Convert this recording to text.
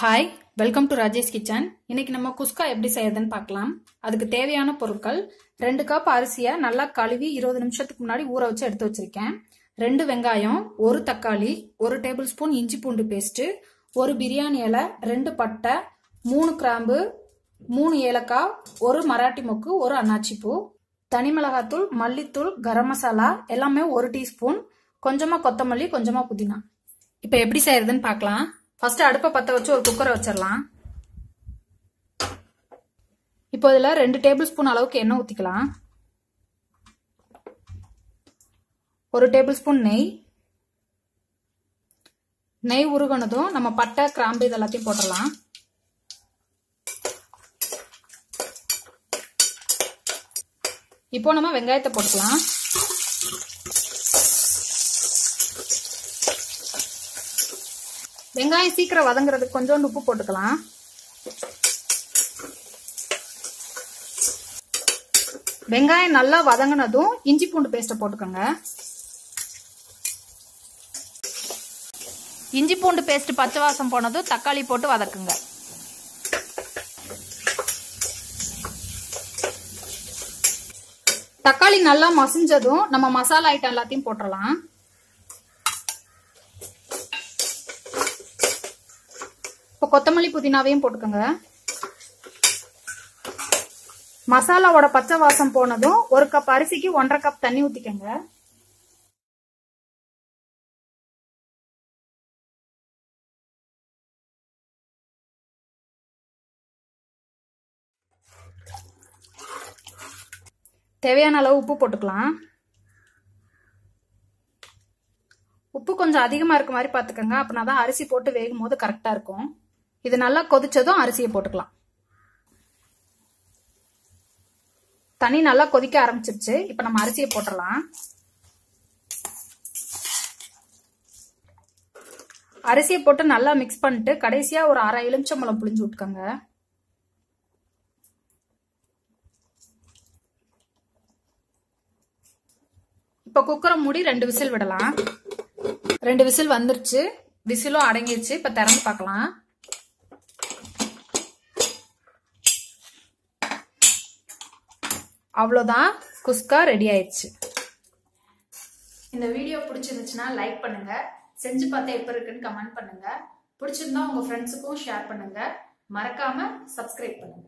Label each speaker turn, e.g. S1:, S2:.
S1: Hi welcome to Rajesh kitchen இன்னைக்கு நம்ம குஸ்கா எப்படி செய்யறதுன்னு பார்க்கலாம். அதுக்கு தேவையான பொருட்கள் ரெண்டு கப் அரிசியை நல்லா கழுவி இருபது நிமிஷத்துக்கு முன்னாடி ஊற வச்சு எடுத்து வச்சிருக்கேன். ரெண்டு வெங்காயம் ஒரு தக்காளி ஒரு டேபிள் ஸ்பூன் இஞ்சி பூண்டு பேஸ்ட்டு ஒரு பிரியாணி இலை ரெண்டு பட்டை மூணு கிராம்பு மூணு ஏலக்காய் ஒரு மராட்டி மொக்கு ஒரு அன்னாச்சி பூ தனி மிளகாத்தூள் மல்லித்தூள் கரம் மசாலா எல்லாமே ஒரு டீஸ்பூன் கொஞ்சமாக கொத்தமல்லி கொஞ்சமாக புதினா. இப்போ எப்படி செய்யறதுன்னு பார்க்கலாம். ஃபர்ஸ்ட் அடுப்பை பற்ற வச்சு ஒரு குக்கரை வச்சிடலாம் இப்போ இதில் ரெண்டு டேபிள் ஸ்பூன் அளவுக்கு எண்ணெய் ஊற்றிக்கலாம் ஒரு டேபிள் ஸ்பூன் நெய். நெய் உருகனதும் நம்ம பட்டை கிராம்பு இது எல்லாத்தையும் போட்டுடலாம் இப்போ நம்ம வெங்காயத்தை போட்டுக்கலாம். வெங்காயம் சீக்கிரம் வதங்குறதுக்கு கொஞ்சோண்டு உப்பு போட்டுக்கலாம். வெங்காயம் நல்லா வதங்கினதும் இஞ்சி பூண்டு பேஸ்ட்டை போட்டுக்கோங்க. இஞ்சி பூண்டு பேஸ்ட் பச்சை வாசம் போனதும் தக்காளி போட்டு வதக்குங்க. தக்காளி நல்லா மசிஞ்சதும் நம்ம மசாலா ஐட்டம் எல்லாத்தையும் போட்டுடலாம் இப்போ கொத்தமல்லி புதினாவையும் போட்டுக்கோங்க. மசாலாவோட பச்சை வாசம் போனதும் ஒரு கப் அரிசிக்கு ஒன்றரை கப் தண்ணி ஊத்திக்கோங்க. தேவையான அளவு உப்பு போட்டுக்கலாம். உப்பு கொஞ்சம் அதிகமாக இருக்க மாதிரி பார்த்துக்கோங்க. அப்படின்னா தான் அரிசி போட்டு வேகும் போது கரெக்டாக இருக்கும். இது நல்லா கொதிச்சதும் அரிசியை போட்டுக்கலாம். தண்ணி நல்லா கொதிக்க ஆரம்பிச்சிருச்சு. இப்போ நம்ம அரிசியை போட்டுடலாம். அரிசியை போட்டு நல்லா மிக்ஸ் பண்ணிட்டு கடைசியா ஒரு அரை எலுமிச்சம்பழம் புளிஞ்சு விட்டுக்கோங்க. இப்போ குக்கரை மூடி ரெண்டு விசில் விடலாம். ரெண்டு விசில் வந்துருச்சு. விசிலும் அடங்கிருச்சு. இப்போ திறந்து பார்க்கலாம். அவ்வளோதான். குஸ்கா ரெடி ஆயிடுச்சு. இந்த வீடியோ பிடிச்சிருந்துச்சுன்னா லைக் பண்ணுங்க. செஞ்சு பார்த்தா எப்போ இருக்குன்னு கமெண்ட் பண்ணுங்க. பிடிச்சிருந்தா உங்க ஃப்ரெண்ட்ஸுக்கும் ஷேர் பண்ணுங்க. மறக்காம சப்ஸ்கிரைப் பண்ணுங்க.